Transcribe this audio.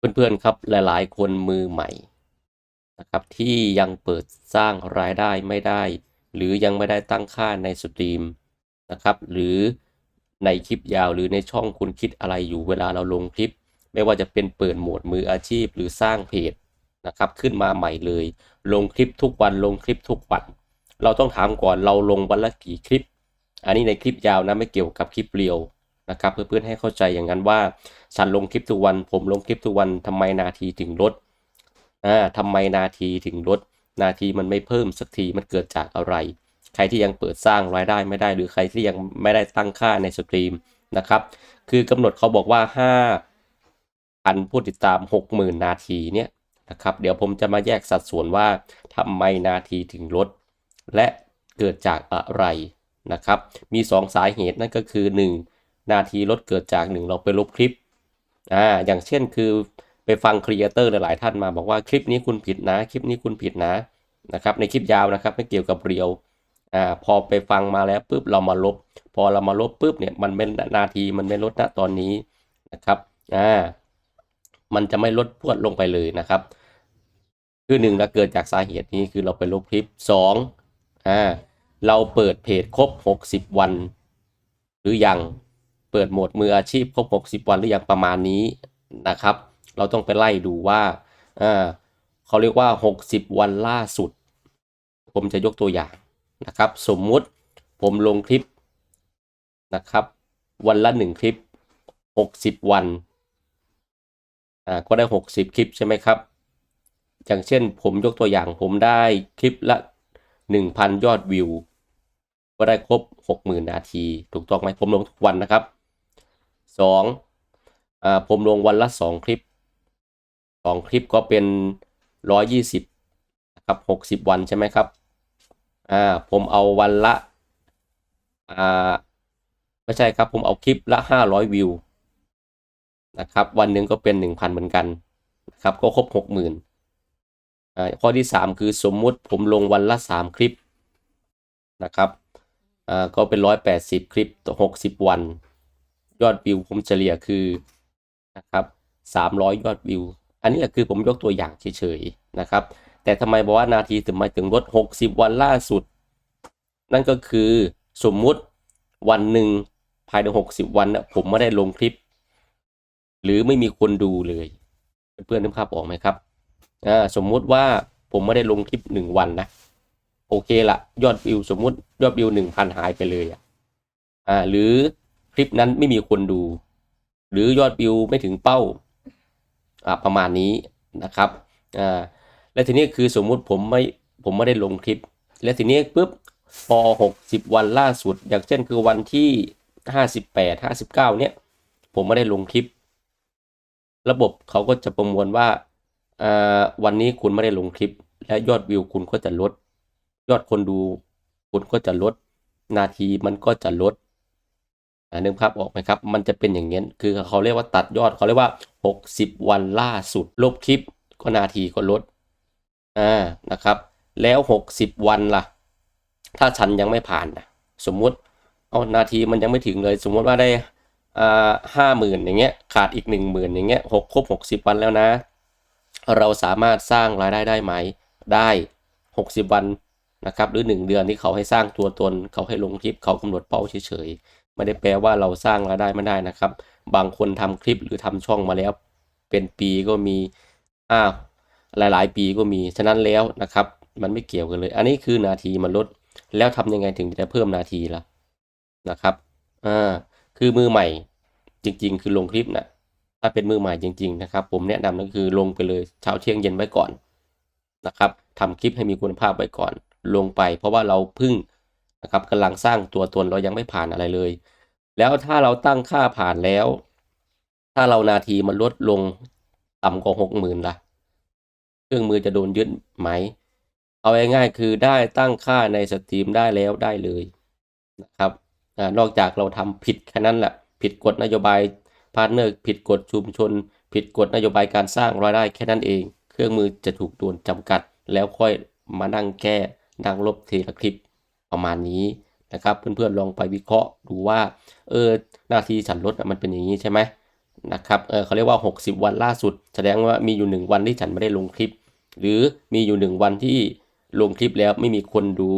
เพื่อนๆครับหลายๆ คนมือใหม่นะครับที่ยังเปิดสร้างรายได้ไม่ได้ หรือยังไม่ได้ตั้งค่าในสตรีมนะครับหรือในคลิปยาวหรือในช่องคุณคิดอะไรอยู่เวลาเราลงคลิป ไม่ว่าจะเป็นเปิดโหมดมืออาชีพ หรือสร้างเพจนะครับขึ้นมาใหม่เลย ลงคลิปทุกวันลงคลิปทุกวันเราต้องถามก่อนเราลงวันละกี่คลิป อันนี้ในคลิปยาวนะไม่เกี่ยวกับคลิปเรียว นะครับเพื่อนๆให้เข้าใจอย่างนั้นว่าฉันลงคลิปทุกวัน ผมลงคลิปทุกวันทำไมนาทีถึงลดอ่าทำไมนาทีถึงลด นาทีมันไม่เพิ่มสักทีมันเกิดจากอะไร ใครที่ยังเปิดสร้างรายได้ไม่ได้ หรือใครที่ยังไม่ได้ตั้งค่าในสตรีมนะครับคือกำหนดเขาบอกว่า5พันผู้ติดตาม 60,000 นาทีเนี่ยนะครับเดี๋ยวผมจะมาแยกสัดส่วนว่าทำไมนาทีถึงลด และเกิดจากอะไรนะครับมี 2 สาเหตุนั่นก็คือ 1 นาทีลดเกิดจาก1เราไปลบคลิปอ่าอย่างเช่นคือไปฟังครีเอเตอร์หลายๆท่านมาบอกว่าคลิปนี้คุณผิดนะ คลิปนี้คุณผิดนะนะครับในคลิปยาวนะครับไม่เกี่ยวกับเรียวอ่าพอไปฟังมาแล้วปุ๊บเรามาลบ พอเรามาลบปุ๊บเนี่ยมันเป็นนาทีมันไม่ลดณตอนนี้นะครับอ่ามันจะไม่ลดพรวดลงไปเลยนะครับ คือหนึ่งเราเกิดจากสาเหตุนี้คือเราไปลบคลิปสองอ่าเราเปิดเพจครบ 60 วัน หรือยัง เปิดโหมดมืออาชีพครบ 60 วันหรือยังประมาณนี้นะครับ เราต้องไปไล่ดูว่าเขาเรียกว่า 60 วันล่าสุด ผมจะยกตัวอย่างนะครับ สมมุติผมลงคลิปนะครับ วันละ 1 คลิป 60 วันก็ได้ 60 คลิปใช่ไหมครับ อย่างเช่นผมยกตัวอย่างผมได้คลิปละ 1,000 ยอดวิว ก็ได้ครบ 60,000 นาที ถูกต้องไหมผมลงทุกวันนะครับ 2อ่าผมลงวันละ2คลิป2คลิปก็เป็น120นะครับ60วันใช่ไหมครับอ่าผมเอาวันละอ่าไม่ใช่ครับผมเอาคลิปละ500วิวนะครับวันหนึ่งก็เป็น1,000เหมือนกันนะครับก็ครบ60,000อ่าข้อที่3คือสมมุติผมลงวันละ3คลิปนะครับอ่าก็เป็น180คลิปต่อ60วัน ยอดวิวผมเฉลี่ยคือนะครับ300 ยอดวิว อันนี้แหละคือผมยกตัวอย่างเฉยๆนะครับ แต่ทำไมบอกว่านาทีถึงมาถึงลด60 วันล่าสุด นั่นก็คือสมมุติวันหนึ่งภายใน 60 วันนะผมไม่ได้ลงคลิป หรือไม่มีคนดูเลยเพื่อนๆนึกภาพออกไหมครับอ่าสมมุติว่าผมไม่ได้ลงคลิป 1 วันนะโอเคละยอดวิวสมมุติยอดวิว1,000 หายไปเลยอะอ่าหรือ ลิปนั้นไม่มีคนดู หรือยอดวิวไม่ถึงเป้าประมาณนี้นะครับและทีนี้คือสมมุติผมไม่ผมไม่ได้ลงคลิป และทีนี้ปุ๊บพอ60 วันล่าสุด อย่างเช่นคือวันที่ 58 59 เนี่ย ผมไม่ได้ลงคลิป ระบบเขาก็จะประมวลว่าวันนี้คุณไม่ได้ลงคลิป และยอดวิวคุณก็จะลด ยอดคนดูคุณก็จะลด นาทีมันก็จะลด นึกภาพออกไหมครับ มันจะเป็นอย่างเงี้คือเขาเรียกว่าตัดยอดเขาเรียกว่า 60 วันล่าสุด ลบคลิปก็นาทีก็ลดอ่านะครับ แล้ว 60 วันล่ะ ถ้าฉันยังไม่ผ่านนะสมมุติเอานาทีมันยังไม่ถึงเลย สมมุติว่าได้อ่าห้าหมื่นอย่างเงี้ยขาดอีกหนึ่งหมื่นอย่างเงี้ยหกครบ60 วันแล้วนะ เราสามารถสร้างรายได้ได้ไหมได้ 60 วันนะครับหรือ 1 เดือนที่เขาให้สร้างตัวตน เขาให้ลงคลิปเขากำหนดเป้าเฉยๆ ไม่ได้แปลว่าเราสร้างรายได้ไม่ได้นะครับ บางคนทำคลิปหรือทำช่องมาแล้ว เป็นปีก็มีอ้าวหลาย ๆ ปีก็มีฉะนั้นแล้วนะครับ มันไม่เกี่ยวกันเลย อันนี้คือนาทีมันลด แล้วทำยังไงถึงจะเพิ่มนาทีละนะครับอ่าคือมือใหม่จริง ๆ คือลงคลิปนะถ้าเป็นมือใหม่จริง ๆ นะครับ ผมแนะนำก็คือลงไปเลยเช้าเที่ยงเย็นไว้ก่อนนะครับทำคลิปให้มีคุณภาพไว้ก่อนลงไป เพราะว่าเราเพึ่ง นะครับกำลังสร้างตัวตนเรายังไม่ผ่านอะไรเลย แล้วถ้าเราตั้งค่าผ่านแล้ว ถ้าเรานาทีมันลดลงต่ำกว่าหกหมื่นล่ะเครื่องมือจะโดนยึดไหม เอาง่ายๆคือได้ตั้งค่าในสตรีมได้แล้วได้เลยนะครับนอกจากเราทำผิดแค่นั้นแหละผิดกฎนโยบายพาร์ทเนอร์ผิดกฎชุมชน ผิดกฎนโยบายการสร้างรายได้แค่นั้นเอง เครื่องมือจะถูกโดนจำกัด แล้วค่อยมานั่งแก้นั่งลบทีละคลิป ประมาณนี้นะครับ เพื่อนๆลองไปวิเคราะห์ดูว่าเออหน้าที่ฉันลดมันเป็นอย่างนี้ใช่ไหมนะครับเออเขาเรียกว่า 60 วันล่าสุด แสดงว่ามีอยู่ 1 วันที่ฉันไม่ได้ลงคลิป หรือมีอยู่ 1 วันที่ลงคลิปแล้วไม่มีคนดู